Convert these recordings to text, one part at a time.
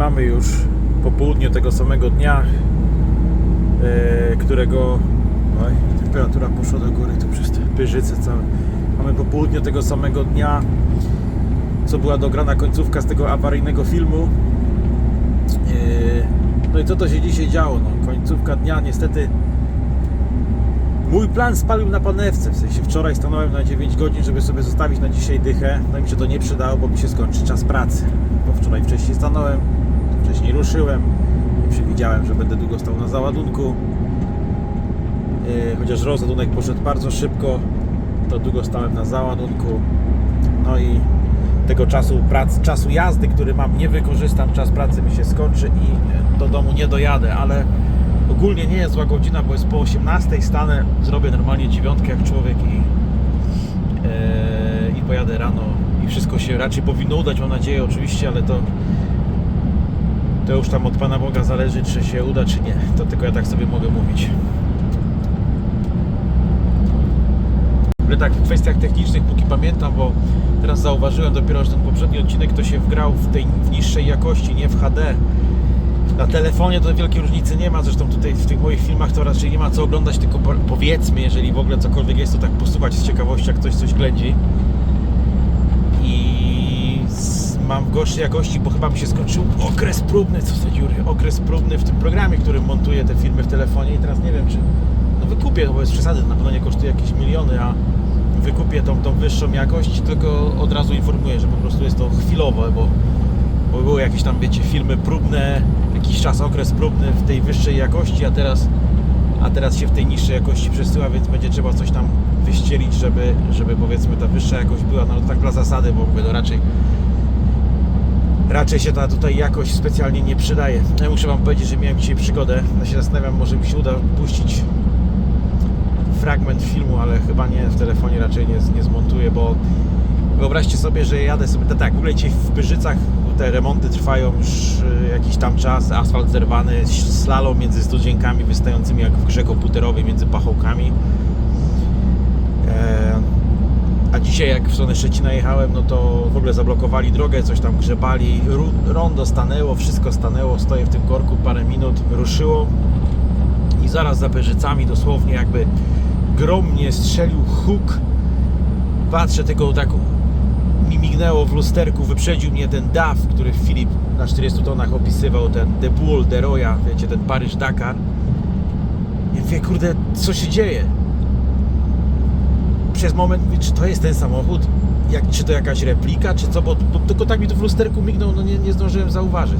mamy już popołudnie tego samego dnia, e, którego oj, temperatura poszła do góry tu przez te pyżyce całe. Mamy popołudnie tego samego dnia, co była dograna końcówka z tego awaryjnego filmu. E, No i co to się dzisiaj działo? No, końcówka dnia niestety Mój plan spalił na panewce, w sensie wczoraj stanąłem na 9 godzin, żeby sobie zostawić na dzisiaj dychę, no i mi się to nie przydało, bo mi się skończy czas pracy. Bo wczoraj wcześniej stanąłem, wcześniej ruszyłem, nie przewidziałem, że będę długo stał na załadunku. Yy, chociaż rozładunek poszedł bardzo szybko, to długo stałem na załadunku. No i tego czasu pracy, czasu jazdy, który mam, nie wykorzystam, czas pracy mi się skończy i do domu nie dojadę, ale ogólnie nie jest zła godzina, bo jest po 18, stanę, zrobię normalnie dziewiątkę jak człowiek i, e, i pojadę rano i wszystko się raczej powinno udać, mam nadzieję oczywiście, ale to to już tam od Pana Boga zależy, czy się uda, czy nie. To tylko ja tak sobie mogę mówić. Ale tak, w kwestiach technicznych, póki pamiętam, bo teraz zauważyłem dopiero, że ten poprzedni odcinek to się wgrał w tej w niższej jakości, nie w HD. Na telefonie to wielkiej różnicy nie ma, zresztą tutaj w tych moich filmach to raczej nie ma co oglądać, tylko po- powiedzmy, jeżeli w ogóle cokolwiek jest, to tak posłuchać z ciekawości, jak ktoś coś ględzi. I z, mam w gorszej jakości, bo chyba mi się skończył okres próbny, co za dziury, okres próbny w tym programie, którym montuję te filmy w telefonie i teraz nie wiem, czy no wykupię, bo jest przesady, na pewno nie kosztuje jakieś miliony, a wykupię tą, tą wyższą jakość, tylko od razu informuję, że po prostu jest to chwilowe, bo bo były jakieś tam, wiecie, filmy próbne, jakiś czas, okres próbny w tej wyższej jakości, a teraz, a teraz się w tej niższej jakości przesyła, więc będzie trzeba coś tam wyścielić, żeby, żeby powiedzmy ta wyższa jakość była, no tak dla zasady, bo mówię, no raczej raczej się ta tutaj jakość specjalnie nie przydaje. Ja muszę Wam powiedzieć, że miałem dzisiaj przygodę, ja się zastanawiam, może mi się uda puścić fragment filmu, ale chyba nie, w telefonie raczej nie, nie zmontuję, bo Wyobraźcie sobie, że jadę sobie, tak, tak w ogóle dzisiaj w Pyrzycach te remonty trwają już y, jakiś tam czas, asfalt zerwany, slalom między studzienkami wystającymi jak w grze komputerowej, między pachołkami. E, a dzisiaj jak w stronę Szczecina jechałem, no to w ogóle zablokowali drogę, coś tam grzebali, rondo stanęło, wszystko stanęło, stoję w tym korku parę minut, ruszyło i zaraz za Pyrzycami dosłownie jakby grom mnie strzelił huk patrzę tylko tak mi mignęło w lusterku, wyprzedził mnie ten DAF, który Filip na 40 tonach opisywał, ten De Bull, De Roya, wiecie, ten Paryż-Dakar. Ja mówię, kurde, co się dzieje? Przez moment mówię, czy to jest ten samochód? Jak, czy to jakaś replika, czy co? Bo, bo tylko tak mi tu w lusterku mignął, no nie, nie zdążyłem zauważyć.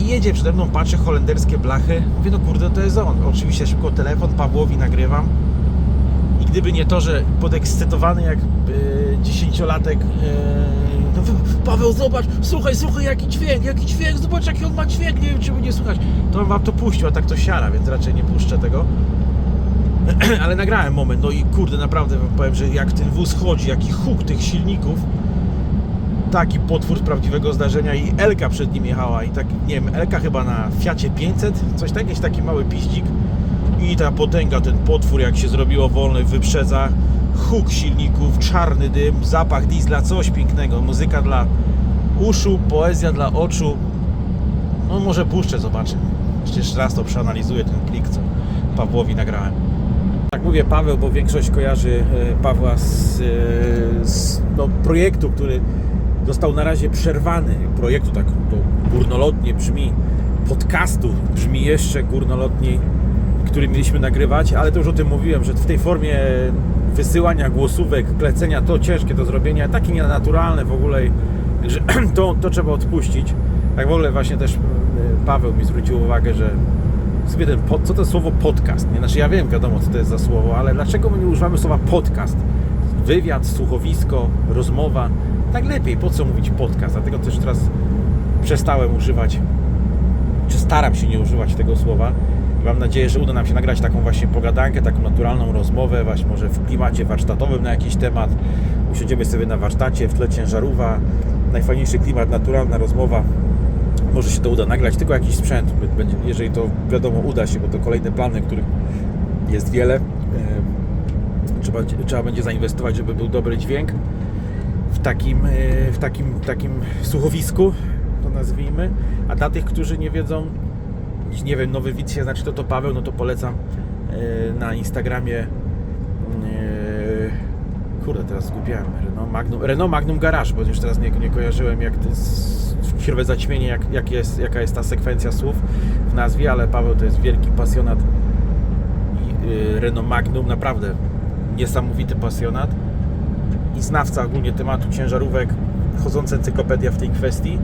I jedzie przede mną, patrzę, holenderskie blachy. Mówię, no kurde, to jest on. Oczywiście szybko telefon, Pawłowi nagrywam. I gdyby nie to, że podekscytowany jak e, dziesięciolatek no, wy- Paweł zobacz, słuchaj, słuchaj jaki dźwięk, jaki dźwięk, zobacz jaki on ma dźwięk, nie wiem czy by nie słuchać, to bym wam to puścił, a tak to siara, więc raczej nie puszczę tego. Ale nagrałem moment, no i kurde, naprawdę powiem, że jak ten wóz chodzi, jaki huk tych silników, taki potwór z prawdziwego zdarzenia i Elka przed nim jechała i tak, nie wiem, Elka chyba na Fiacie 500, coś tak, jakiś taki mały piździk i ta potęga, ten potwór jak się zrobiło wolny wyprzedza, huk silników, czarny dym, zapach diesla, coś pięknego, muzyka dla uszu, poezja dla oczu, no może puszczę, zobaczę. Przecież raz to przeanalizuję ten plik, co Pawłowi nagrałem. Tak mówię Paweł, bo większość kojarzy e, Pawła z, e, z no, projektu, który został na razie przerwany. Projektu tak to górnolotnie brzmi, podcastu brzmi jeszcze górnolotniej, który mieliśmy nagrywać, ale to już o tym mówiłem, że w tej formie wysyłania głosówek, klecenia to ciężkie do zrobienia, takie nienaturalne w ogóle, że to, to trzeba odpuścić. Tak w ogóle właśnie też e, Paweł mi zwrócił uwagę, że sobie ten pod, co to słowo podcast, nie? Znaczy ja wiem, wiadomo co to jest za słowo, ale dlaczego my nie używamy słowa podcast? Wywiad, słuchowisko, rozmowa. Tak lepiej, po co mówić podcast? Dlatego też teraz przestałem używać, czy staram się nie używać tego słowa. I mam nadzieję, że uda nam się nagrać taką właśnie pogadankę, taką naturalną rozmowę, właśnie może w klimacie warsztatowym na jakiś temat. Usiądziemy sobie na warsztacie, w tle ciężarówka, najfajniejszy klimat, naturalna rozmowa może się to uda nagrać, tylko jakiś sprzęt, jeżeli to wiadomo uda się, bo to kolejne plany, których jest wiele. Em, Trzeba, trzeba będzie zainwestować, żeby był dobry dźwięk w takim, e, w takim, takim słuchowisku. To nazwijmy. A dla tych, którzy nie wiedzą, nie wiem, nowy widz się znaczy to to Paweł, no to polecam e, na Instagramie e, kurde, teraz zgubiłem Renault Magnum, Renault Magnum Garage, bo już teraz nie, nie kojarzyłem jak to jest chwilowe zaćmienie, jak, jak jest, jaka jest ta sekwencja słów w nazwie, ale Paweł to jest wielki pasjonat y, Renault Magnum, naprawdę niesamowity pasjonat i znawca ogólnie tematu ciężarówek, chodząca encyklopedia w tej kwestii.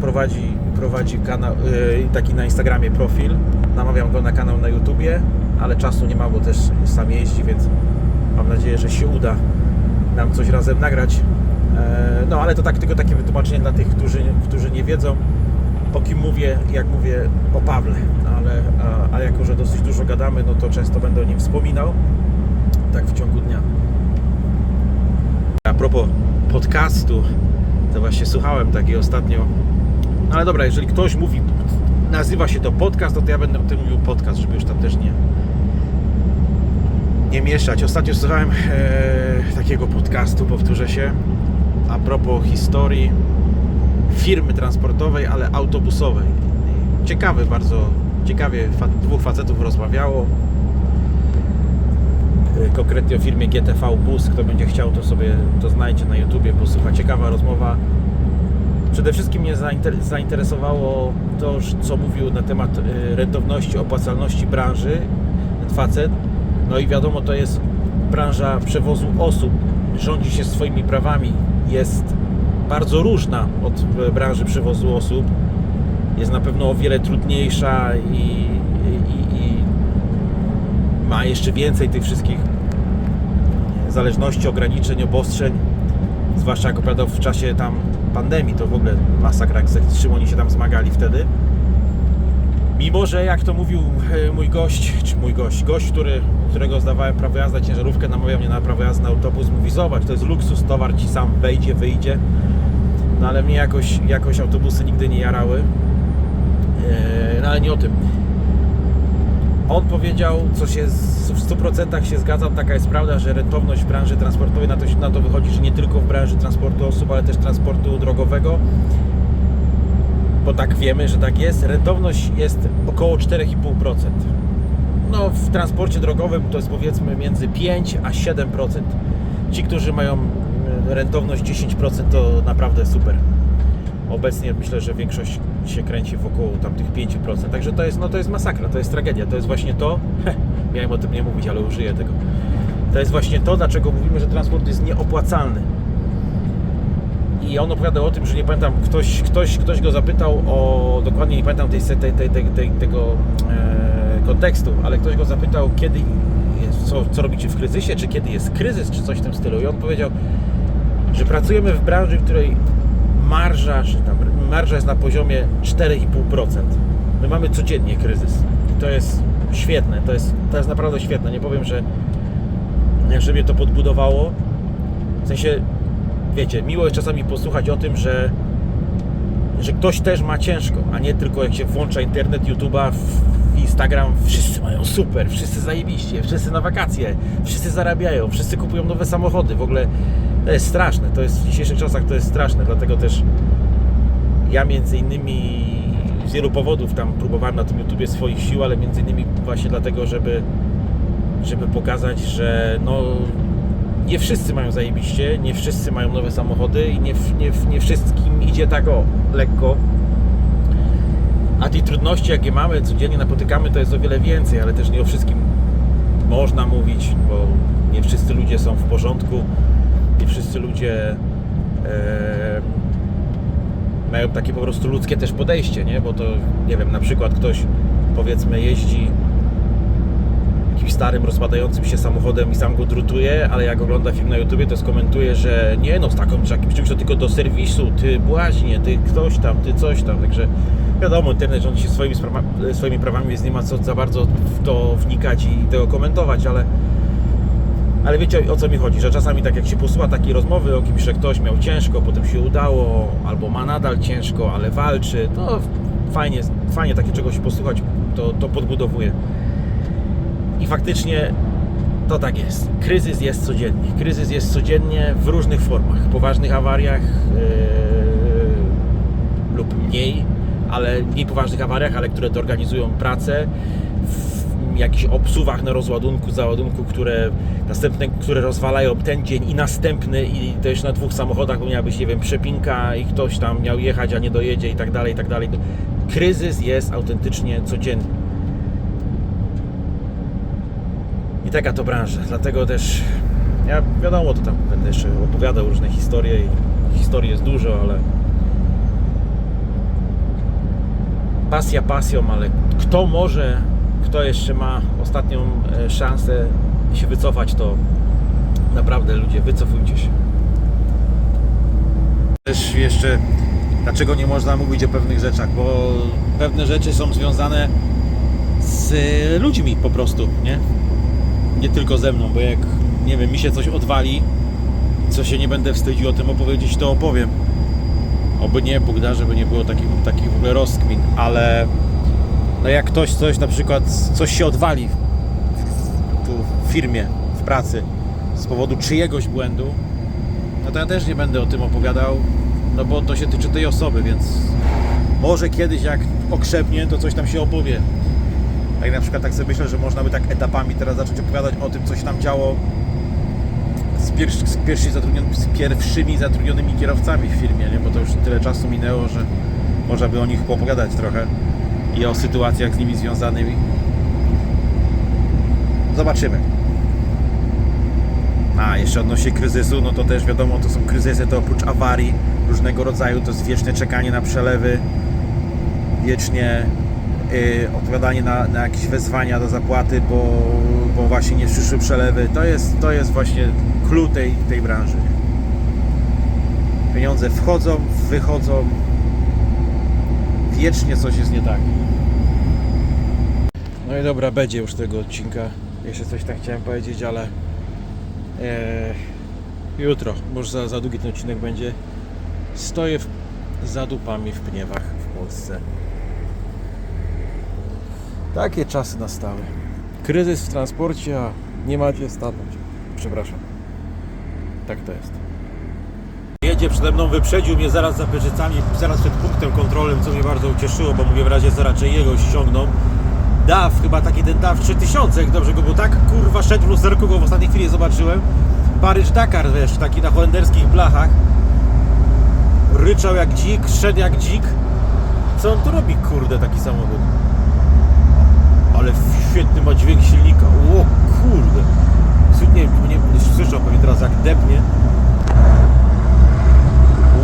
Prowadzi, prowadzi kanał, y, taki na Instagramie profil. Namawiam go na kanał na YouTubie, ale czasu nie ma, bo też sam jeździ, więc mam nadzieję, że się uda nam coś razem nagrać. E, No ale to tak tylko takie wytłumaczenie dla tych, którzy, którzy nie wiedzą, o kim mówię, jak mówię o Pawle. Ale, a, a jako, że dosyć dużo gadamy, no to często będę o nim wspominał, tak w ciągu dnia. A propos podcastu, to właśnie słuchałem takiej ostatnio. No ale dobra, jeżeli ktoś mówi, nazywa się to podcast, to, to ja będę o tym mówił podcast, żeby już tam też nie, nie mieszać. Ostatnio słuchałem e, takiego podcastu, powtórzę się, a propos historii firmy transportowej, ale autobusowej. Ciekawy bardzo, ciekawie dwóch facetów rozmawiało. E, Konkretnie o firmie GTV Bus. Kto będzie chciał, to sobie to znajdzie na YouTubie, posłucha. Ciekawa rozmowa. Przede wszystkim mnie zainter- zainteresowało to, co mówił na temat e, rentowności, opłacalności branży facet. No i wiadomo, to jest branża przewozu osób. Rządzi się swoimi prawami. Jest bardzo różna od branży przewozu osób. Jest na pewno o wiele trudniejsza i, i, i ma jeszcze więcej tych wszystkich zależności, ograniczeń, obostrzeń. Zwłaszcza jak w czasie tam pandemii, to w ogóle masakra, jak z się tam zmagali wtedy. Mimo, że jak to mówił e, mój gość, czy mój gość, gość, który, którego zdawałem prawo jazdy ciężarówkę, namawiał mnie na prawo jazdy na autobus, mówi zobacz, to jest luksus, towar ci sam wejdzie, wyjdzie. No ale mnie jakoś, jakoś autobusy nigdy nie jarały. E, No ale nie o tym. On powiedział, co się w 100% się zgadzam, taka jest prawda, że rentowność w branży transportowej na to, na to wychodzi, że nie tylko w branży transportu osób, ale też transportu drogowego bo tak wiemy, że tak jest, rentowność jest około 4,5%. No w transporcie drogowym to jest powiedzmy między 5 a 7%. Ci, którzy mają e, rentowność 10% to naprawdę super. Obecnie myślę, że większość się kręci wokół tam tych 5%. Także to jest, no to jest masakra, to jest tragedia. To jest właśnie to, miałem o tym nie mówić, ale użyję tego. To jest właśnie to, dlaczego mówimy, że transport jest nieopłacalny. I on opowiadał o tym, że nie pamiętam, ktoś, ktoś, ktoś go zapytał o, dokładnie nie pamiętam tej, tej, tej, tej, tej, tego e, kontekstu, ale ktoś go zapytał, kiedy, co, co robicie w kryzysie, czy kiedy jest kryzys, czy coś w tym stylu. I on powiedział, że pracujemy w branży, w której marża, czy tam marża jest na poziomie 4,5%. My mamy codziennie kryzys. I to jest świetne, to jest, to jest naprawdę świetne. Nie powiem, że, że mnie to podbudowało. W sensie wiecie, miło jest czasami posłuchać o tym, że, że ktoś też ma ciężko, a nie tylko jak się włącza internet, YouTube'a, Instagram, wszyscy mają super, wszyscy zajebiście, wszyscy na wakacje, wszyscy zarabiają, wszyscy kupują nowe samochody, w ogóle to jest straszne, to jest w dzisiejszych czasach to jest straszne, dlatego też ja między innymi z wielu powodów tam próbowałem na tym YouTubie swoich sił, ale między innymi właśnie dlatego, żeby żeby pokazać, że no nie wszyscy mają zajebiście, nie wszyscy mają nowe samochody i nie, nie, nie wszystkim idzie tak o lekko. A tej trudności, jakie mamy, codziennie napotykamy, to jest o wiele więcej, ale też nie o wszystkim można mówić, bo nie wszyscy ludzie są w porządku, nie wszyscy ludzie e, mają takie po prostu ludzkie też podejście, nie? Bo to, nie wiem, na przykład ktoś powiedzmy jeździ jakimś starym, rozpadającym się samochodem i sam go drutuje, ale jak ogląda film na YouTubie, to skomentuje, że nie no, z taką czy jakimś czymś to tylko do serwisu, ty błaźnie, ty ktoś tam, ty coś tam, także wiadomo, internet rządzi się swoimi, sprawa, swoimi prawami, więc nie ma co za bardzo w to wnikać i tego komentować, ale ale wiecie o co mi chodzi, że czasami tak jak się posłucha takiej rozmowy o kimś, że ktoś miał ciężko, potem się udało, albo ma nadal ciężko, ale walczy, to fajnie, fajnie takie czegoś posłuchać, to, to podbudowuje. Faktycznie to tak jest. Kryzys jest codziennie. Kryzys jest codziennie w różnych formach. Poważnych awariach, yy, mniej, ale mniej poważnych awariach, ale które to organizują pracę w jakichś obsuwach na rozładunku, załadunku, które następne, które rozwalają ten dzień i następny i też na dwóch samochodach, bo miała być, nie wiem, przepinka i ktoś tam miał jechać, a nie dojedzie i tak dalej, i tak dalej. Kryzys jest autentycznie codzienny. I taka to branża, dlatego też ja wiadomo, to tam będę jeszcze opowiadał różne historie i historii jest dużo, ale pasja pasją, ale kto może, kto jeszcze ma ostatnią e, szansę się wycofać, to naprawdę ludzie, wycofujcie się. Też jeszcze, dlaczego nie można mówić o pewnych rzeczach, bo pewne rzeczy są związane z ludźmi po prostu, nie? Nie tylko ze mną, bo jak, nie wiem, mi się coś odwali, co się nie będę wstydził o tym opowiedzieć, to opowiem. Oby nie, Bóg da, żeby nie było takich, takich w ogóle rozkmin, ale no jak ktoś coś na przykład, coś się odwali w, w, w firmie, w pracy z powodu czyjegoś błędu, no to ja też nie będę o tym opowiadał, no bo to się tyczy tej osoby, więc może kiedyś jak okrzepnie, to coś tam się opowie. Tak na przykład tak sobie myślę, że można by tak etapami teraz zacząć opowiadać o tym, co się tam działo z, z, pierwszy z pierwszymi zatrudnionymi kierowcami w firmie, nie? bo to już tyle czasu minęło, że można by o nich poopowiadać trochę i o sytuacjach z nimi związanymi. Zobaczymy. A, jeszcze odnośnie kryzysu, no to też wiadomo, to są kryzysy, to oprócz awarii różnego rodzaju, to jest wieczne czekanie na przelewy, wiecznie odpowiadanie na, na jakieś wezwania do zapłaty, bo, bo właśnie nie przyszły przelewy. To jest, to jest właśnie clue tej, tej branży. Pieniądze wchodzą, wychodzą, wiecznie coś jest nie tak. No i dobra, będzie już tego odcinka. Jeszcze coś tak chciałem powiedzieć, ale e, jutro, może za, za długi ten odcinek będzie. Stoję w, za dupami w pniewach w Polsce. Takie czasy nastały. Kryzys w transporcie, a nie macie stanąć. Przepraszam. Tak to jest. Jedzie przede mną, wyprzedził mnie zaraz za Pyrzycami, zaraz przed punktem kontrolnym, co mnie bardzo ucieszyło, bo mówię w razie co raczej jego ściągną. DAF, chyba taki ten DAF 3000, jak dobrze go było, tak kurwa szedł w lusterku, go w ostatniej chwili zobaczyłem. Paryż Dakar, wiesz, taki na holenderskich blachach. Ryczał jak dzik, szedł jak dzik. Co on tu robi, kurde, taki samochód? Ale świetny ma dźwięk silnika. O kurde. Słuchaj, Nie, nie, nie słyszał pewnie teraz jak depnie.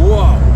Wow.